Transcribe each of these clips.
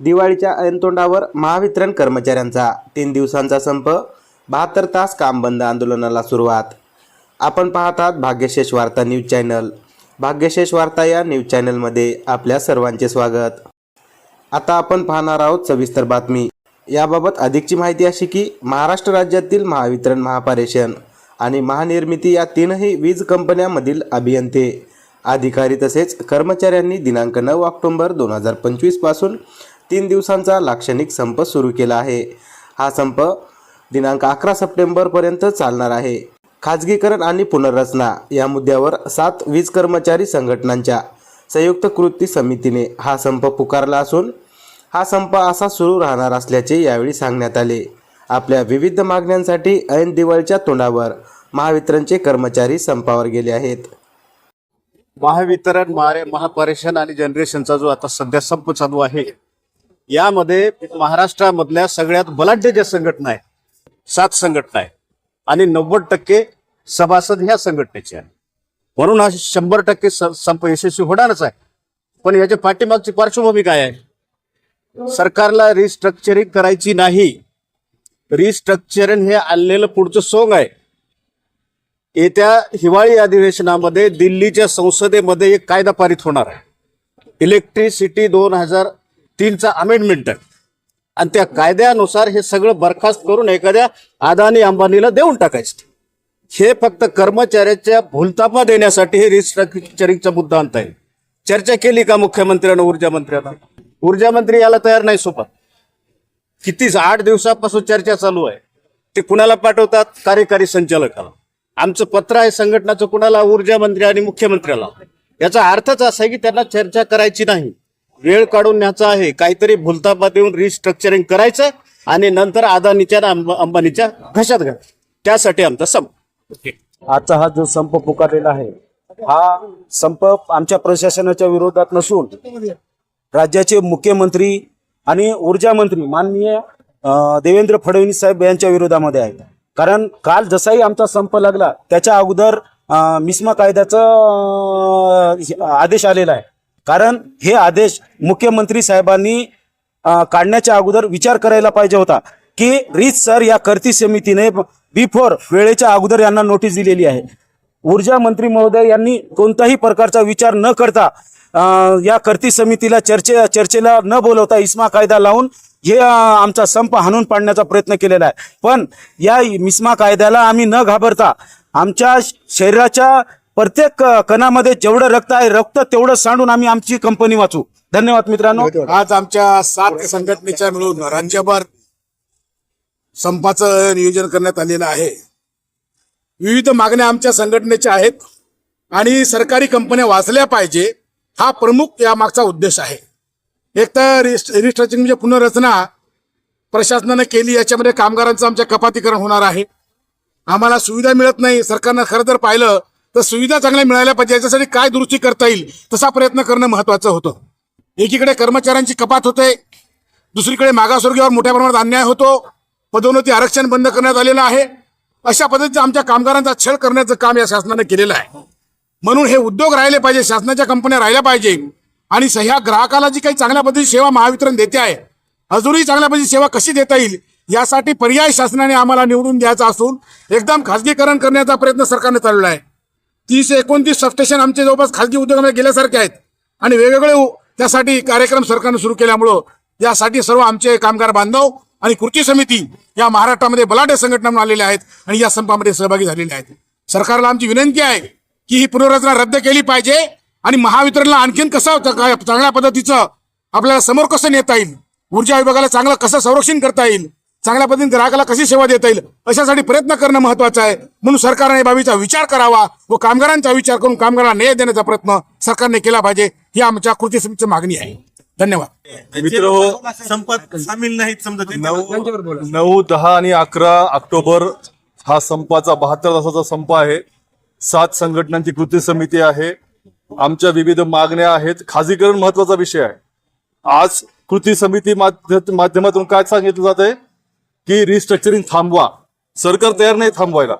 दिवाळीच्या ऐनतोंडावर महावितरण कर्मचाऱ्यांचा तीन दिवसांचा संप बहात्तर तास काम बंद आंदोलनाला सुरुवात. आपण पाहतात भाग्यशेष वार्ता न्यूज चॅनल. भाग्यशेष वार्ता या न्यूज चॅनलमध्ये आपल्या सर्वांचे स्वागत. आता आपण पाहणार आहोत सविस्तर बातमी. याबाबत अधिकची माहिती अशी की महाराष्ट्र राज्यातील महावितरण महापारेषण आणि महानिर्मिती या तीनही वीज कंपन्यांमधील अभियंते अधिकारी तसेच कर्मचाऱ्यांनी दिनांक नऊ ऑक्टोबर दोन हजार पंचवीसपासून तीन दिवसांचा लाक्षणिक संप सुरू केला आहे. हा संप दिनांक अकरा सप्टेंबरपर्यंत चालणार आहे. खाजगीकरण आणि पुनर्रचना या मुद्द्यावर सात वीज कर्मचारी संघटनांच्या संयुक्त कृती समितीने हा संप पुकारला असून हा संप असा सुरू राहणार असल्याचे यावेळी सांगण्यात आले. आपल्या विविध मागण्यांसाठी ऐन दिवाळीच्या तोंडावर महावितरणचे कर्मचारी संपावर गेले आहेत. महावितरण महारे महापरेशन आणि जनरेशनचा जो आता सध्या संप चालू आहे यामध्ये महाराष्ट्रामधल्या सगळ्यात बलाढ्य ज्या संघटना आहेत सात संघटना आहेत. आणि नव्वद टक्के सभासद ह्या संघटनेचे आहेत. म्हणून हा शंभर टक्के संप यशस्वी होणारच आहे. पण याच्या पाठीमागची पार्श्वभूमी काय आहे? सरकारला रिस्ट्रक्चरिंग करायची नाही. रिस्ट्रक्चरिंग हे आणलेलं पुढचं सोंग आहे. येत्या हिवाळी अधिवेशनामध्ये दिल्लीच्या संसदेमध्ये एक कायदा पारित होणार आहे. इलेक्ट्रिसिटी दोन हजार तीनचा अमेंडमेंट आहे. आणि त्या कायद्यानुसार हे सगळं बरखास्त करून एखाद्या अदानी अंबानीला देऊन टाकायचं. हे फक्त कर्मचाऱ्याच्या भूलतापा देण्यासाठी हे रिस्ट्रक्चरिंगचा मुद्दा आणता येईल. चर्चा केली का मुख्यमंत्र्यानं ऊर्जा मंत्र्यांना? ऊर्जा मंत्री याला तयार नाही सोबत. किती आठ दिवसापासून चर्चा चालू आहे. ते कुणाला पाठवतात? कार्यकारी संचालकाला. आमचं पत्र आहे संघटनाचं कुणाला? ऊर्जा मंत्री आणि मुख्यमंत्र्याला. याचा अर्थच असा आहे की त्यांना चर्चा करायची नाही. वेळ काढून न्यायचा आहे. काहीतरी भुलतापा देऊन रिस्ट्रक्चरिंग करायचं आणि नंतर अदानीच्या अंबानीच्या घशात घाल. त्यासाठी आमचा सम आजचा हा जो संप पुकारलेला आहे हा संप आमच्या प्रशासनाच्या विरोधात नसून राज्याचे मुख्यमंत्री आणि ऊर्जा मंत्री माननीय देवेंद्र फडणवीस साहेब यांच्या विरोधामध्ये आहे कारण काल जसाही आमचा संप लागला त्याच्या अगोदर मिस्मा कायद्याचा आदेश आलेला आहे. कारण हे आदेश मुख्यमंत्री साहेबांनी काढण्याच्या अगोदर विचार करायला पाहिजे होता की रीत सर या करती समितीने बिफोर वेळेच्या अगोदर यांना नोटीस दिलेली आहे. ऊर्जा मंत्री महोदय यांनी कोणताही प्रकारचा विचार न करता या करती समितीला चर्चे चर्चेला न बोलवता इस्मा कायदा लावून हे आमचा संप हाणून पाडण्याचा प्रयत्न केलेला आहे. पण या मिस्मा कायद्याला आम्ही न घाबरता आमच्या शरीराच्या प्रत्येक कणामध्ये जेवढं रक्त आहे रक्त तेवढं सांडून आम्ही आमची कंपनी वाचू. धन्यवाद मित्रांनो. आज आमच्या सात संघटनेच्या मिळून राज्यभर संपाचं नियोजन करण्यात आलेलं आहे. विविध मागण्या आमच्या संघटनेच्या आहेत आणि सरकारी कंपन्या वाचल्या पाहिजे हा प्रमुख या मागचा उद्देश आहे. एक तर रिस्ट्रक्चरिंग म्हणजे पुनर्रचना प्रशासनाने केली याच्यामध्ये कामगारांचं आमच्या कपातीकरण होणार आहे. आम्हाला सुविधा मिळत नाही सरकारनं खरं जर पाहिलं तर सुविधा चांगल्या मिळाल्या पाहिजे याच्यासाठी काय दुरुस्ती करता येईल तसा प्रयत्न करणं महत्वाचं होतं. एकीकडे कर्मचाऱ्यांची कपात होते दुसरीकडे मागासवर्गीयावर मोठ्या प्रमाणात अन्याय होतो पदोन्नती आरक्षण बंद करण्यात आलेलं आहे. अशा पद्धतीचं आमच्या कामगारांचा छळ करण्याचं काम या शासनाने केलेलं आहे. म्हणून हे उद्योग राहिले पाहिजे शासनाच्या कंपन्या राहिल्या पाहिजे आणि ह्या ग्राहकाला जी काही चांगल्या पद्धतीची सेवा महावितरण देते आहे अजूनही चांगल्या पद्धतीची सेवा कशी देता येईल यासाठी पर्याय शासनाने आम्हाला निवडून द्यायचा असून एकदम खाजगीकरण करण्याचा प्रयत्न सरकारने चालवला आहे. तीस एकोणतीस सबस्टेशन आमचे जवळपास खाजगी उद्योगामध्ये गेल्यासारखे आहेत. आणि वेगवेगळे त्यासाठी कार्यक्रम सरकारने सुरू केल्यामुळं यासाठी सर्व आमचे कामगार बांधव आणि कृती समिती या महाराष्ट्रामध्ये बलाढ्य संघटना म्हणून आलेल्या आहेत आणि या संपामध्ये सहभागी झालेल्या आहेत. सरकारला आमची विनंती आहे की ही पुनर्रचना रद्द केली पाहिजे आणि महावितरणला आणखीन कसं काय चांगल्या पद्धतीचं आपल्याला समोर कसं नेता येईल? ऊर्जा विभागाला चांगलं कसं संरक्षण करता येईल? चांगल्या पद्धतीने ग्राहकाला कशी सेवा देता येईल? अशासाठी प्रयत्न करणं महत्वाचं आहे. म्हणून सरकारने बाबीचा विचार करावा व कामगारांचा विचार करून कामगारांना न्याय देण्याचा प्रयत्न सरकारने केला पाहिजे. ही आमच्या कृती समितीची मागणी आहे. धन्यवाद. मित्र हो संपात सामील नाहीत समजा. नऊ नऊ दहा आणि अकरा ऑक्टोबर हा संपाचा बहात्तर तासाचा संप आहे. सात संघटनांची कृती समिती आहे. आमच्या विविध मागण्या आहेत. खाजगीकरण महत्त्वाचा विषय आहे. आज कृती समिती माध्य- माध्यमातून काय सांगितलं जात आहे की रिस्ट्रक्चरिंग थांबवा. सरकार तयार नाही थांबवायला.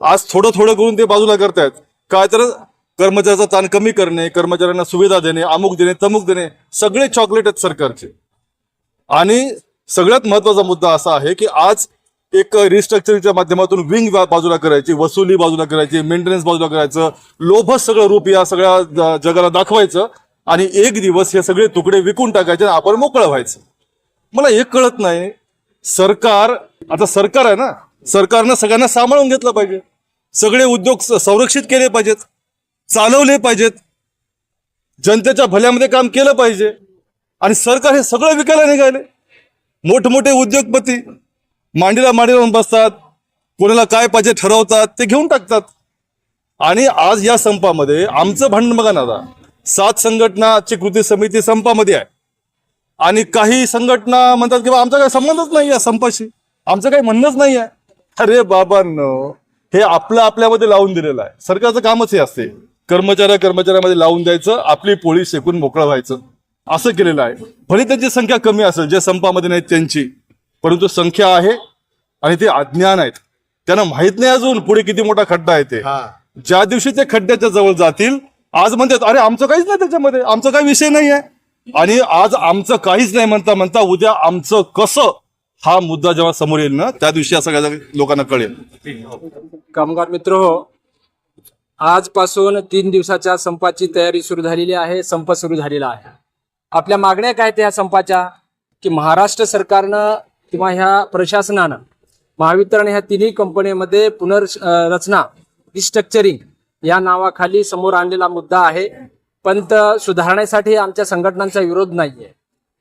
आज थोडं थोडं करून ते बाजूला करतायत. काय तर कर्मचाऱ्याचा ताण कमी करणे कर्मचाऱ्यांना सुविधा देणे अमुक देणे तमुक देणे सगळे चॉकलेट आहेत सरकारचे. आणि सगळ्यात महत्त्वाचा मुद्दा असा आहे की आज एक रिस्ट्रक्चरिंगच्या माध्यमातून विंग बाजूला करायची वसुली बाजूला करायची मेंटेनन्स बाजूला करायचं लोभस सगळं रूप या सगळ्या ज- जगाला दाखवायचं आणि एक दिवस हे सगळे तुकडे विकून टाकायचे आणि आपण मोकळं व्हायचं. मला एक कळत नाही सरकार आता सरकार आहे ना सरकारनं सगळ्यांना सांभाळून घेतलं पाहिजे. सगळे उद्योग संरक्षित केले पाहिजेत चालवले पाहिजेत. जनतेच्या भल्यामध्ये काम केलं पाहिजे. आणि सरकार हे सगळं विकायला निघाले. मोठमोठे उद्योगपती मांडीला मांडीला बसतात कोणाला काय पाहिजे ठरवतात ते घेऊन टाकतात. आणि आज या संपामध्ये आमचं भांडण बघा ना आता. सात संघटनाची कृती समिती संपामध्ये आहे. आणि काही संघटना म्हणतात की आमचा काही संबंधच नाही आहे संपाशी. आमचं काही म्हणणंच नाही आहे अरे बाबांनो हे आपलं आपल्यामध्ये लावून दिलेलं आहे. सरकारचं कामच हे असते. कर्मचाऱ्या कर्मचाऱ्यामध्ये लावून द्यायचं आपली पोळी शेकून मोकळं व्हायचं. असं केलेलं आहे. भले त्यांची संख्या कमी असेल जे संपामध्ये नाहीत त्यांची परंतु संख्या आहे आणि ते अज्ञान आहेत. त्यांना माहीत नाही अजून पुढे किती मोठा खड्डा आहे ते. ज्या दिवशी ते खड्ड्याच्या जवळ जातील आज म्हणतात अरे आमचं काहीच नाही त्याच्यामध्ये. आमचा काही विषय नाही आहे आणि आज आमचं काहीच नाही म्हणता म्हणता उद्या आमचं कसं हा मुद्दा जेव्हा समोर येईल ना त्या दिवशी या सगळ्या लोकांना कळेल. कामगार मित्र हो. आजपासून तीन दिवसाच्या संपाची तयारी सुरू झालेली आहे संप सुरू झालेला आहे. आपल्या मागण्या काय त्या संपाच्या? की महाराष्ट्र सरकारनं किंवा ह्या प्रशासनानं महावितरण ह्या तिन्ही कंपनीमध्ये पुनर्रचना रिस्ट्रक्चरिंग या नावाखाली समोर आणलेला मुद्दा आहे. पण सुधारण्यासाठी आमच्या संघटनांचा विरोध नाहीये.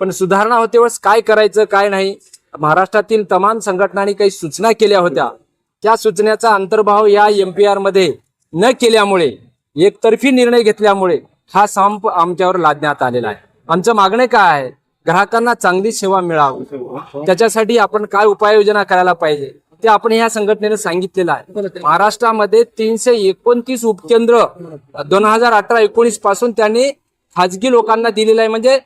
पण सुधारणा होते वेळेस काय करायचं काय नाही महाराष्ट्रातील तमाम संघटनांनी काही सूचना केल्या होत्या. त्या सूचनेचा अंतर्भाव या एम पी आरमध्ये न केल्यामुळे एकतर्फी निर्णय घेतल्यामुळे हा संप आमच्यावर लादण्यात आलेला आहे. आमचं मागणे काय आहे? ग्राहकांना चांगली सेवा मिळावी. त्याच्यासाठी आपण काय उपाययोजना करायला पाहिजे? ते आपण ह्या संघटनेनं सांगितलेलं आहे. महाराष्ट्रामध्ये तीनशे एकोणतीस उपकेंद्र दोन हजार अठरा एकोणीसपासून त्यांनी खाजगी लोकांना दिलेलं आहे. म्हणजे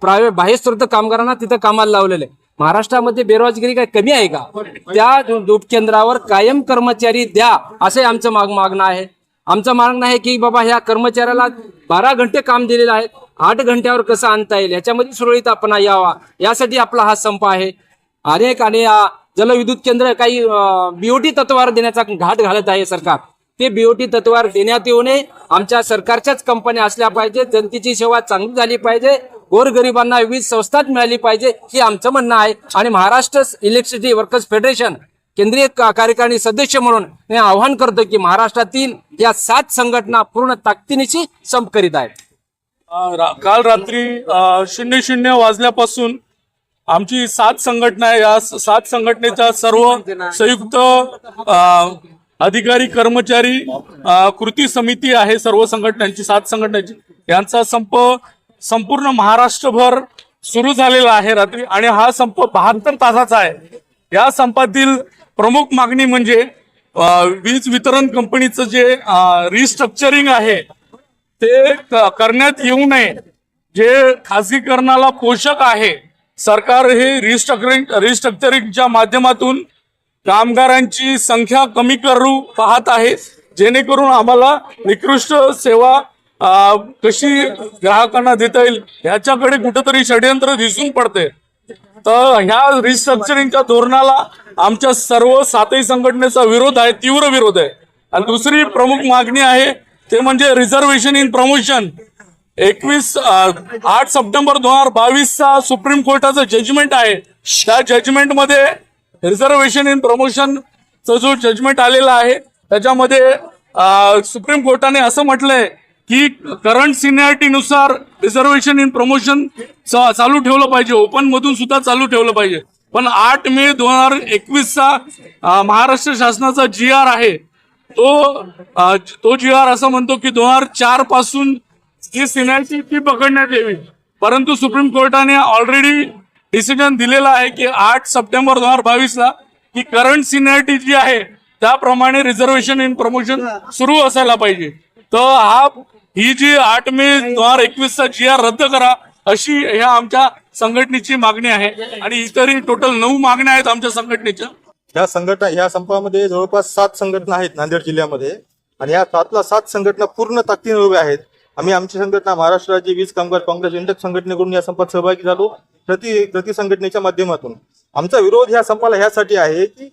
प्रायव्हेट बाह्यस्रोत कामगारांना तिथं कामाला लावलेलं आहे. महाराष्ट्रामध्ये बेरोजगारी काय कमी आहे का? त्या उपकेंद्रावर कायम कर्मचारी द्या असे आमचं माग मागणं आहे. आमचं मागणं आहे की बाबा ह्या कर्मचाऱ्याला बारा घंटे काम दिलेलं आहे. आठ घंट्यावर कसं आणता येईल? याच्यामध्ये सुरळीतपणा यावा. यासाठी आपला हा संप आहे. अनेक आणि जलविद्युत केंद्र काही बीओटी तत्वावर देण्याचा घाट घालत आहे सरकार. ते बीओटी तत्वावर देण्यात येऊ नये. आमच्या सरकारच्याच कंपन्या असल्या पाहिजे जनतेची सेवा चांगली झाली पाहिजे गोरगरिबांना वीज संस्थाच मिळाली पाहिजे हे आमचं म्हणणं आहे. आणि महाराष्ट्र इलेक्ट्रिसिटी वर्कर्स फेडरेशन केंद्रीय कार्यकारिणी सदस्य म्हणून मी आवाहन करतो की महाराष्ट्रातील या सात संघटना पूर्ण ताकदीनिशी संप करीत आहेत. काल रात्री शून्य शून्य वाजल्यापासून आमची सात संघटना आहे. या सात संघटनेच्या सर्व संयुक्त अधिकारी कर्मचारी कृती समिती आहे सर्व संघटनांची सात संघटनांची. यांचा संप संपूर्ण महाराष्ट्रभर सुरू झालेला आहे रात्री आणि हा संप बहात्तर तासाचा आहे. या संपातील प्रमुख मागणी म्हणजे वीज वितरण कंपनीचं जे रिस्ट्रक्चरिंग आहे ते करण्यात येऊ नये. जे खासगीकरणाला पोषक आहे सरकार हे रिस्ट्रक्चरिंग रिस्ट्रक्चरिंगच्या माध्यमातून कामगारांची संख्या कमी करू पाहत आहे. जेणेकरून आम्हाला निकृष्ट सेवा कशी ग्राहकांना देता येईल ह्याच्याकडे कुठंतरी षडयंत्र दिसून पडते. तर ह्या रिस्ट्रक्चरिंगच्या धोरणाला आमच्या सर्व सातही संघटनेचा विरोध आहे तीव्र विरोध आहे. आणि दुसरी प्रमुख मागणी आहे ते म्हणजे रिझर्वेशन इन प्रमोशन एकवीस आठ सप्टेंबर दोन हजार बावीसचा सुप्रीम कोर्टाचं जजमेंट आहे. त्या जजमेंटमध्ये रिझर्वेशन इन प्रमोशनचा जो जजमेंट आलेला आहे त्याच्यामध्ये सुप्रीम कोर्टाने असं म्हटलंय की करंट सिनियरिटीनुसार रिझर्वेशन इन प्रमोशन चालू ठेवलं पाहिजे. ओपन मधून सुद्धा चालू ठेवलं पाहिजे. पण आठ मे दोन हजार एकवीसचा महाराष्ट्र शासनाचा जी आर आहे तो तो जी आर असं म्हणतो की दोन हजार चारपासून ही सिनियरिटी ती पकडण्यात यावी. परंतु सुप्रीम कोर्टाने ऑलरेडी डिसिजन दिलेला आहे की आठ सप्टेंबर दोन हजार बावीसला की करंट सिनियरिटी जी आहे त्याप्रमाणे रिझर्वेशन इन प्रमोशन सुरू असायला पाहिजे. तर हा ही जी आठ मे दोन हजार एकवीसचा जी आर रद्द करा अशी ह्या आमच्या संघटनेची मागणी आहे. आणि इतरही टोटल नऊ मागण्या आहेत आमच्या संघटनेच्या. ह्या संघटना ह्या संपामध्ये जवळपास सात संघटना आहेत नांदेड जिल्ह्यामध्ये. आणि या सातला सात संघटना पूर्ण ताकदीने उभ्या आहेत. आम्ही आमची संघटना महाराष्ट्र राज्य वीज कामगार काँग्रेस इंटक संघटनेकडून या संपात सहभागी झालो. प्रति प्रति संघटनेच्या माध्यमातून. आमचा विरोध ह्या संपाला ह्यासाठी आहे की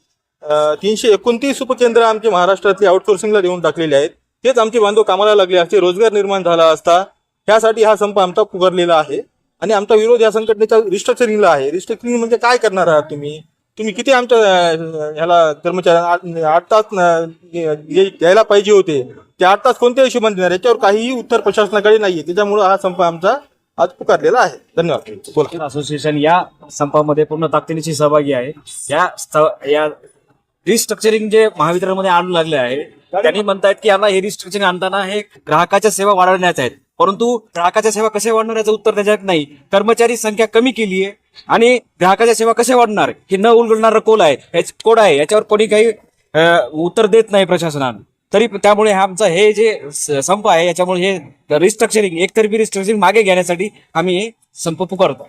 तीनशे एकोणतीस उपकेंद्र आमची महाराष्ट्रातले आउटसोर्सिंगला देऊन टाकलेले आहेत. तेच आमचे बांधव कामाला लागले असते रोजगार निर्माण झाला असता. ह्यासाठी हा संप आमचा पुकारलेला आहे. आणि आमचा विरोध या संघटनेच्या रिस्ट्रक्चरिंगला आहे. रिस्ट्रक्चरिंग म्हणजे काय करणार आहात तुम्ही? तुम्ही किती आमच्या अं, ह्याला कर्मचारी आठ तास अं, ये- यायला पाहिजे होते ते आठ तास कोणत्या हिशोबाने देणार? याच्यावर काहीही उत्तर प्रशासनाकडे नाहीये. त्याच्यामुळे हा संप आमचा आज पुकारलेला आहे. धन्यवाद. बोला. असोसिएशन या संपामध्ये पूर्ण ताकदीनिशी सहभागी आहे. या स्त- या रिस्ट्रक्चरिंग जे महावितरणमध्ये आणू लागले आहे त्यांनी म्हणतायत की यांना हे रिस्ट्रक्चरिंग आणताना हे ग्राहकाच्या सेवा वाढवण्याचे आहेत. परंतु ग्राहकाच्या सेवा कशा वाढणार याचं उत्तर त्याच्यात नाही. कर्मचारी संख्या कमी केली आहे आणि ग्राहकाच्या सेवा कशा वाढणार? हे न उलगडणारं कोल आहे याच- कोड आहे याच्यावर कोणी काही उत्तर देत नाही प्रशासनानं. तरी त्यामुळे आमचं हे जे संप आहे याच्यामुळे हे रिस्ट्रक्चरिंग एकतर्फी रिस्ट्रक्चरिंग मागे घेण्यासाठी आम्ही हे संप पुकारतो.